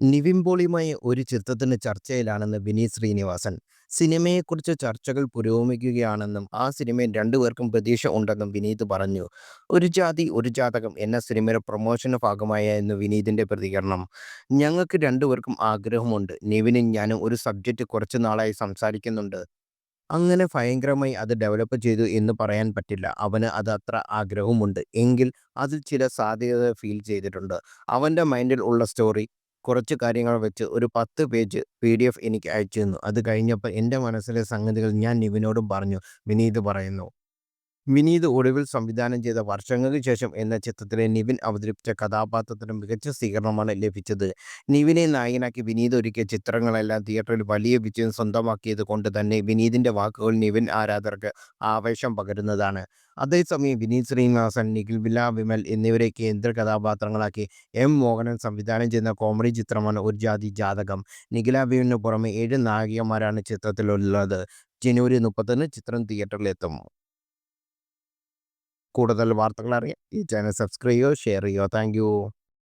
നിവിൻ പോളിയുമായി ഒരു ചിത്രത്തിന് ചർച്ചയിലാണെന്ന് വിനീത് ശ്രീനിവാസൻ. സിനിമയെക്കുറിച്ച് ചർച്ചകൾ പുരോഗമിക്കുകയാണെന്നും ആ സിനിമയിൽ രണ്ടുപേർക്കും പ്രതീക്ഷ ഉണ്ടെന്നും വിനീത് പറഞ്ഞു. ഒരു ജാതി ഒരു ജാതകം എന്ന സിനിമയുടെ പ്രൊമോഷന് ഭാഗമായിരുന്നു വിനീതിന്റെ പ്രതികരണം. ഞങ്ങൾക്ക് രണ്ടുപേർക്കും ആഗ്രഹമുണ്ട്. നിവിനും ഞാനും ഒരു സബ്ജക്റ്റ് കുറച്ച് നാളായി സംസാരിക്കുന്നുണ്ട്. അങ്ങനെ ഭയങ്കരമായി അത് ഡെവലപ്പ് ചെയ്തു എന്ന് പറയാൻ പറ്റില്ല. അവന് അത് അത്ര ആഗ്രഹവുമുണ്ട്. എങ്കിൽ അതിൽ ചില സാധ്യത ഫീൽ ചെയ്തിട്ടുണ്ട്. അവന്റെ മൈൻഡിൽ ഉള്ള സ്റ്റോറി കുറച്ച് കാര്യങ്ങൾ വെച്ച് ഒരു 10 പേജ് പി ഡി എഫ് എനിക്ക് അയച്ചു തന്നു. അത് കഴിഞ്ഞപ്പോൾ എന്റെ മനസ്സിലെ സംഗതികൾ ഞാൻ നിവിനോടും പറഞ്ഞു. വിനീത് പറയുന്നു. വിനീത് ഒടുവിൽ സംവിധാനം ചെയ്ത വർഷങ്ങൾക്ക് ശേഷം എന്ന ചിത്രത്തിലെ നിവിൻ അവതരിപ്പിച്ച കഥാപാത്രത്തിന് മികച്ച സ്വീകരണമാണ് ലഭിച്ചത്. നിവിനെ നായകനാക്കി വിനീത് ഒരുക്കിയ ചിത്രങ്ങളെല്ലാം തിയേറ്ററിൽ വലിയ വിജയം സ്വന്തമാക്കിയത് കൊണ്ട് തന്നെ വിനീതിന്റെ വാക്കുകൾ നിവിൻ ആരാധകർക്ക് ആവേശം പകരുന്നതാണ്. അതേസമയം വിനീത് ശ്രീനിവാസൻ, നിഖിൽ വിമൽ എന്നിവരെ കേന്ദ്ര കഥാപാത്രങ്ങളാക്കി എം. മോഹനൻ സംവിധാനം ചെയ്യുന്ന കോമഡി ചിത്രമാണ് ഒരു ജാതി ജാതകം. നിഖില വിമലിന് പുറമെ ഏഴ് നായികമാരാണ് ചിത്രത്തിലുള്ളത്. ജനുവരി മുപ്പത്തിന് ചിത്രം തിയേറ്ററിലെത്തും. കൂടുതൽ വാർത്തകൾ അറിയാൻ ഈ ചാനൽ സബ്സ്ക്രൈബ് ചെയ്യുക, ഷെയർ ചെയ്യുക. താങ്ക്.